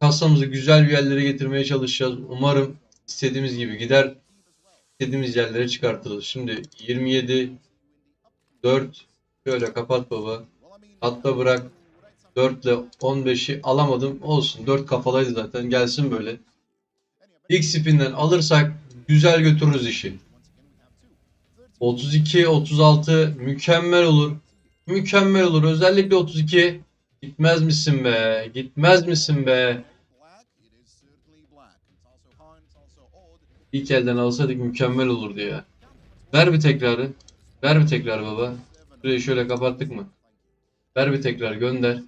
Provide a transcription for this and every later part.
Kasamızı güzel bir yerlere getirmeye çalışacağız. Umarım istediğimiz gibi gider. istediğimiz yerlere çıkartırız. Şimdi 27 4 şöyle kapat baba. Hatta bırak 4 ile 15'i alamadım. Olsun. 4 kafalaydı zaten. Gelsin böyle. İlk spinden alırsak güzel götürürüz işi. 32 36 mükemmel olur. Mükemmel olur. Özellikle 32 gitmez misin be? Gitmez misin be? İlk elden alsaydık mükemmel olurdu ya. Ver bir tekrarı. Ver bir tekrar baba. Şurayı şöyle kapattık mı? Ver bir tekrar gönder.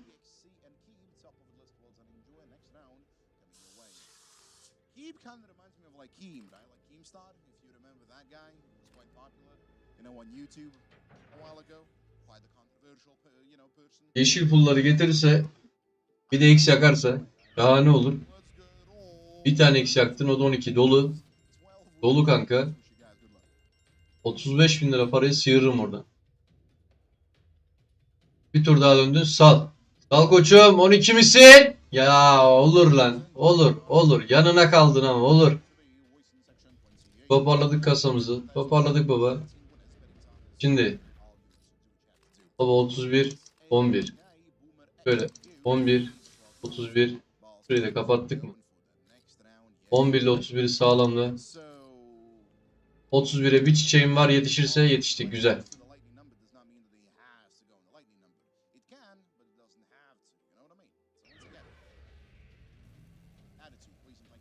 YouTube a while ago. Yeşil pulları getirirse bir de X yakarsa daha ne olur? Bir tane X yaktın o da 12 dolu. Dolu kanka. 35 bin lira parayı sıyırırım oradan. Bir tur daha döndün sal. Sal koçum 12 misin? Ya olur lan. Olur olur. Yanına kaldın ama olur. Toparladık kasamızı. Toparladık baba. Şimdi. Baba 31 11. Şöyle 11 31 Şurayı da kapattık mı? 11 ile 31'i sağlamla. 31'e bir çiçeğim var yetişirse yetiştik. Güzel. Attitude,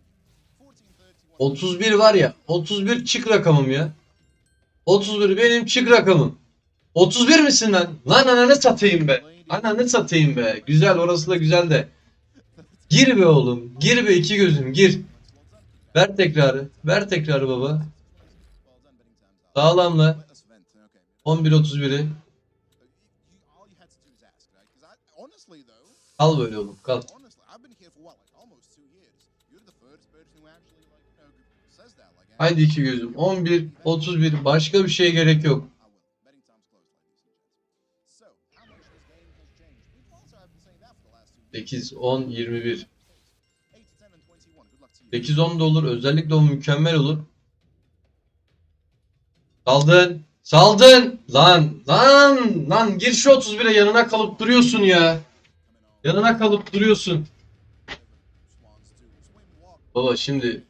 31 var ya. 31 çık rakamım ya. 31 benim çık rakamım. 31 misin lan? Lan ananı satayım be. Ananı satayım be. Güzel orası da güzel de. Gir be oğlum. Gir be iki gözüm gir. Ver tekrarı. Ver tekrarı baba. Sağlamla. 11.31'i. Kal böyle oğlum kal. Haydi iki gözüm. 11, 31 başka bir şeye gerek yok. 8, 10, 21. 8 to 10 and 21. Good luck to you. 8-10 da olur. Özellikle o mükemmel olur. Saldın. Saldın. Lan. Lan. Lan gir şu 31'e yanına kalıp duruyorsun ya. Yanına kalıp duruyorsun. Baba şimdi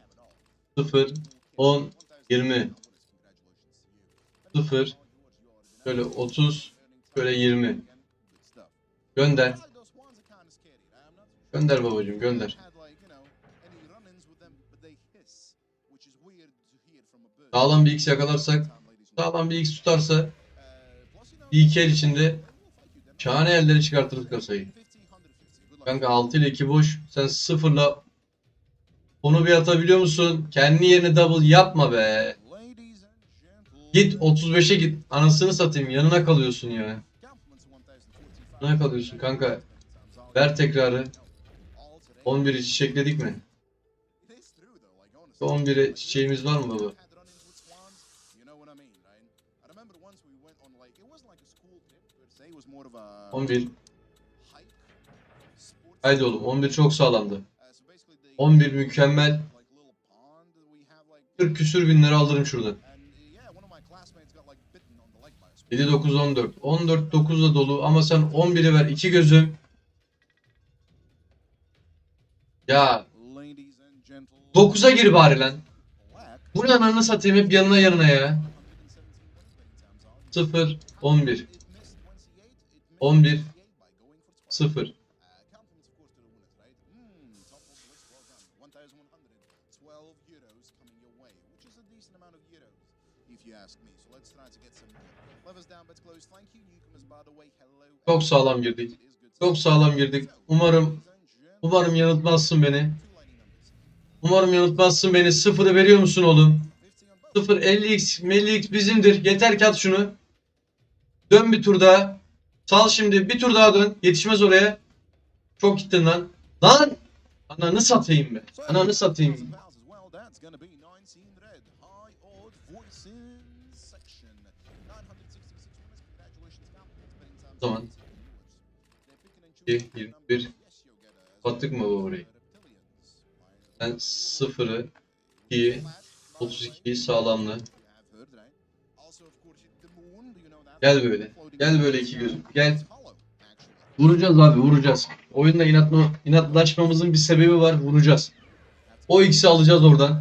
have it all. 0, 10, 20, Congratulations to you. 0, şöyle 30, şöyle 20. Good stuff. Gönder. Gönder babacığım gönder. Sağlam bir X yakalarsak, sağlam bir X tutarsa bir iki el içinde şahane elleri çıkartırız kasayı. 50, 150. Good luck. Kanka 6 ile 2 boş. Sen 0 ile onu bir atabiliyor musun? Kendi yerine double yapma be. Git gentlemen, 35'e git. Anasını satayım. Yanına kalıyorsun ya. compliments of 1045. Yanına kalıyorsun kanka. Ver tekrarı. All today. 11'i çiçekledik mi? It is true though, like honestly. 11'e çiçeğimiz var mı baba? On like it wasn't like a school trip per se, it was more of a 11. hike. Sports Haydi oğlum 11 çok sağlamdı. Uh, so basically the 11 mükemmel. like little pond that we have like 40 küsür bin lira alırım şuradan. and yeah, one of my classmates got like bitten on the leg by a squirrel. 7 9 14. 14 9 da dolu ama sen 11'i ver. 2 gözüm. Ya Ladies and gentlemen, 9'a gir bari lan. Bu ne ananı satayım hep yanına yanına ya. 117 winning times are. 0 11 It missed 28. It missed 11 28 by going for 12. 0 Uh, compliments, of course, to the winners, right? Mm, top of the list, well done. 1,112 euros coming your way, which is a decent amount of euros, if you ask me. So let's try to get some more. Levers down, bets closed. Thank you, newcomers, by the way. Hello. Çok sağlam girdik. Çok sağlam girdik. Umarım umarım yanıltmazsın beni. Umarım yanıltmazsın beni. Sıfırı veriyor musun oğlum? 50 on both. 0 50x 50x bizimdir. Yeter ki at şunu. Dön bir tur daha. Sal şimdi bir tur daha dön. Yetişmez oraya. Çok gittin lan. Lan! Ananı satayım be. Ananı satayım. 1,000 pounds as well. That's gonna be 19 red. High odd voices section. 966 winners. Congratulations, compliments. Betting times Tamam. 18 viewers. They're picking and choosing 2, their numbers. 21, Yes, Kapattık mı bu burayı? Ben 0'ı 2'yi 32'yi sağlamlı. Gel böyle. Gel böyle iki gözüm. Gel. Vuracağız abi vuracağız. Oyunda inatma, inatlaşmamızın bir sebebi var vuracağız. O X'i alacağız oradan.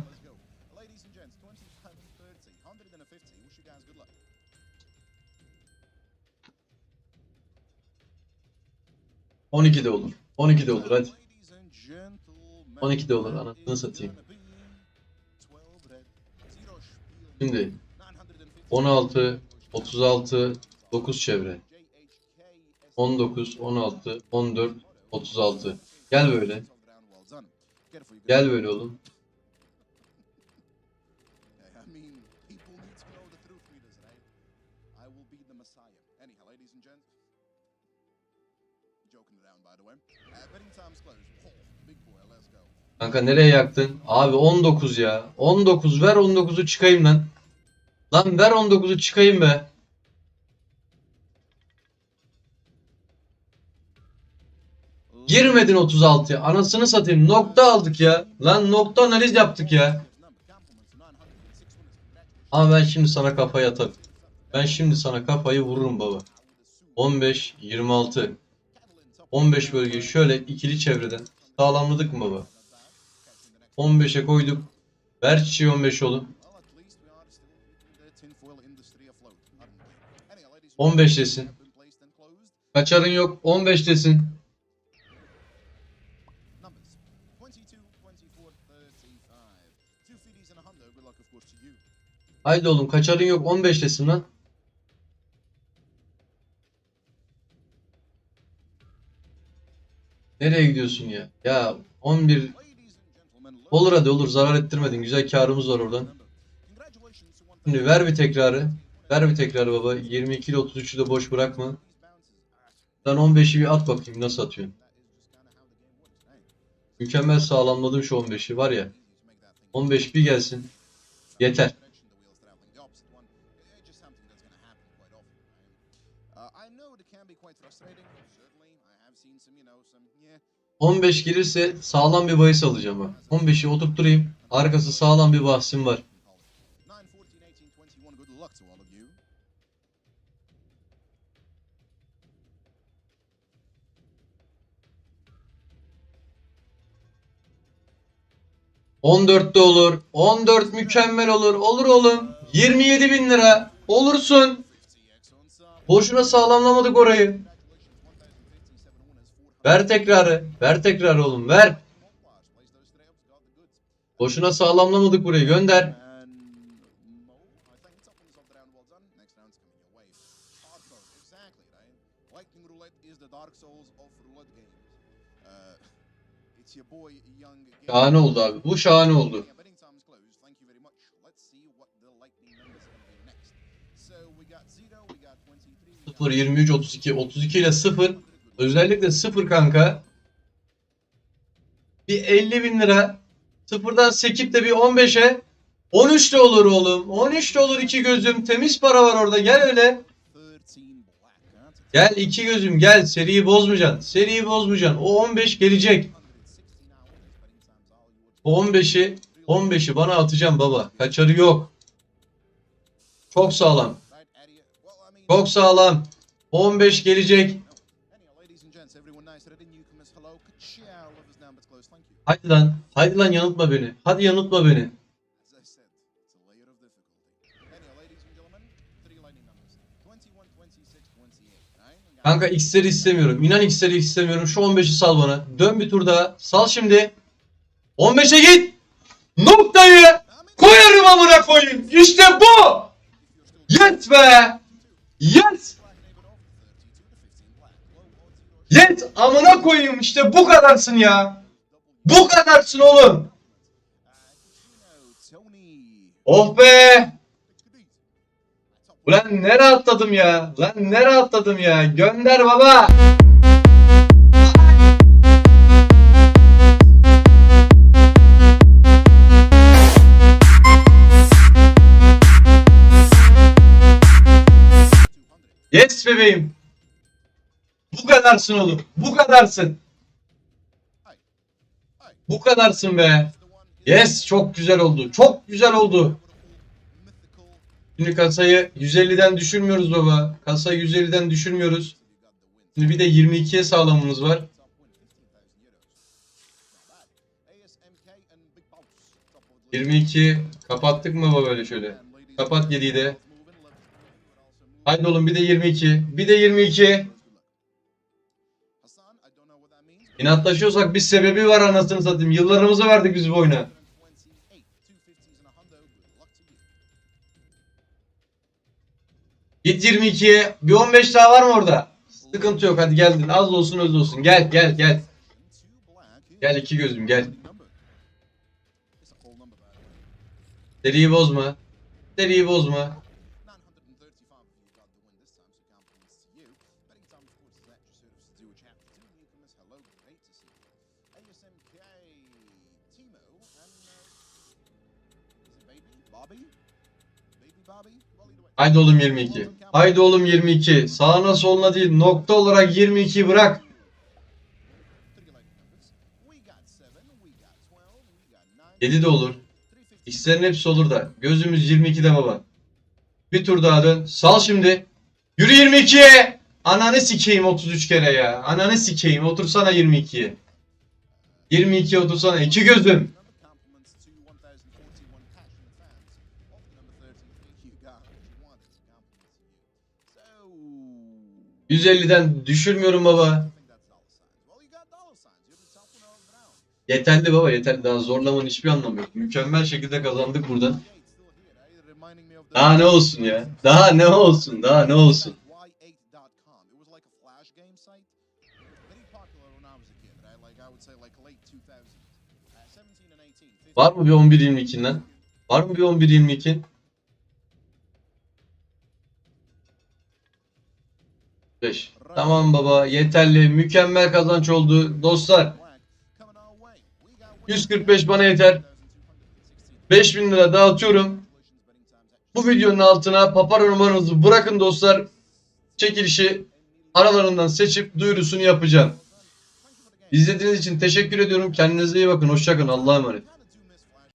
Ladies and gents, 25 and 30, 150. Wish you guys good luck. 12 de olur. 12 de olur hadi. Ladies and gentlemen, 12 de olur anasını satayım. Şimdi 16, 36, 9 çevre. 19, 16, 14, 36. Gel böyle. Gel böyle oğlum. I will Kanka nereye yaktın? Abi 19 ya. 19 ver 19'u çıkayım lan. Lan ver 19'u çıkayım be. Girmedin 36'ya. Anasını satayım. Nokta aldık ya. Lan nokta analiz yaptık ya. Ama ben şimdi sana kafayı atarım. Ben şimdi sana kafayı vururum baba. 15, 26. 15 bölgeyi şöyle ikili çevreden sağlamladık mı baba? 15'e koyduk. Ver çiçeği 15 oğlum. Well, at least we are still keeping the tinfoil industry afloat, aren't we? Anyhow, ladies and 15 gentlemen, desin. Kaçarın yok. 15 desin. Numbers 22, 24, 35. Two FDs and a hundo. Good luck, of course, to you. Haydi oğlum kaçarın yok. 15 desin lan. Nereye gidiyorsun ya? Ya 11 Ladies and gentlemen, look olur hadi olur zarar ettirmedin. Güzel karımız var oradan. Şimdi ver bir tekrarı. Ver bir tekrarı baba. 22 ile 33'ü de boş bırakma. Sen 15'i bir at bakayım nasıl atıyorsun. Mükemmel sağlamladım şu 15'i var ya. Easy to make that thing 15 bir gelsin. Yeter. 15 gelirse sağlam bir bahis alacağım bak. 15'i oturtturayım. Arkası sağlam bir bahsim var. 9, 14, 18, 21. Good luck to all of you. On 14 de olur. 14 mükemmel olur. Olur oğlum. 27 bin lira. Olursun. 50x on some. Boşuna sağlamlamadık orayı. Congratulations, 1057 winners, 400. Ver tekrarı. Ver tekrarı oğlum ver. Boşuna sağlamlamadık burayı. Gönder. Şahane oldu abi. Bu şahane oldu. 0, 23, 32. 32 ile 0. Özellikle 0 kanka. Bir 50 bin lira. Sıfırdan sekip de bir 15'e. 13 de olur oğlum. 13 de olur iki gözüm. Temiz para var orada. Gel öyle. 13 black, huh? Gel iki gözüm gel. Seriyi bozmayacaksın. Seriyi bozmayacaksın. O 15 gelecek. 116 hours, betting times all yours. O 15'i 15'i bana atacağım baba. Kaçarı yok. Çok sağlam. Çok sağlam. 15 gelecek. Hadi lan. Hadi lan yanıltma beni. Hadi yanıltma beni. As I said, it's a layer of difficulty. Anyhow, ladies and gentlemen, three lightning numbers. 21, 26, 28. Right? Kanka X'leri istemiyorum. İnan X'leri istemiyorum. Şu 15'i sal bana. Dön bir tur daha. Sal şimdi. 15'e git. Noktayı koyarım amına koyayım. İşte bu. Yet be. Yet. Yet amına koyayım işte bu kadarsın ya. Bu kadarsın oğlum. Oh be. Ulan ne rahatladım ya. Lan ne rahatladım ya. Gönder baba. Bebeğim. Bu kadarsın oğlum. Bu kadarsın. Bu kadarsın be. Yes çok güzel oldu. Çok güzel oldu. Şimdi kasayı 150'den düşürmüyoruz baba. Kasayı 150'den düşürmüyoruz. Şimdi bir de 22'ye sağlamamız var. 22 kapattık mı baba böyle şöyle. Kapat 7'yi de. Haydi oğlum bir de 22. Bir de 22. İnatlaşıyorsak bir sebebi var anasını satayım. Yıllarımızı verdik biz bu oyuna. Git 22'ye. Bir 15 daha var mı orada? Sıkıntı yok hadi geldin. Az olsun öz olsun. Gel gel gel. Gel iki gözüm gel. Seriyi bozma. Seriyi bozma. Haydi oğlum 22. Haydi oğlum 22. Sağına soluna değil nokta olarak 22 bırak. 7 de olur. İkisinin hepsi olur da. Gözümüz 22'de baba. Bir tur daha dön. Sal şimdi. Yürü 22'ye. Ananı sikeyim 33 kere ya. Ananı sikeyim. Otursana 22'ye. 22'ye otursana. iki gözüm. 150'den düşürmüyorum baba. Yeterli baba yeterli. Daha zorlamanın hiçbir anlamı yok. Mükemmel şekilde kazandık buradan. Daha ne olsun ya? Daha ne olsun? Daha ne olsun? Var mı bir 11-22'den? Var mı bir 11-22? 5. Tamam baba yeterli. Mükemmel kazanç oldu. Dostlar 145 bana yeter. 5000 lira dağıtıyorum. Bu videonun altına papara numaranızı bırakın dostlar. Çekilişi aralarından seçip duyurusunu yapacağım. İzlediğiniz için teşekkür ediyorum. Kendinize iyi bakın. Hoşçakalın. Allah'a emanet.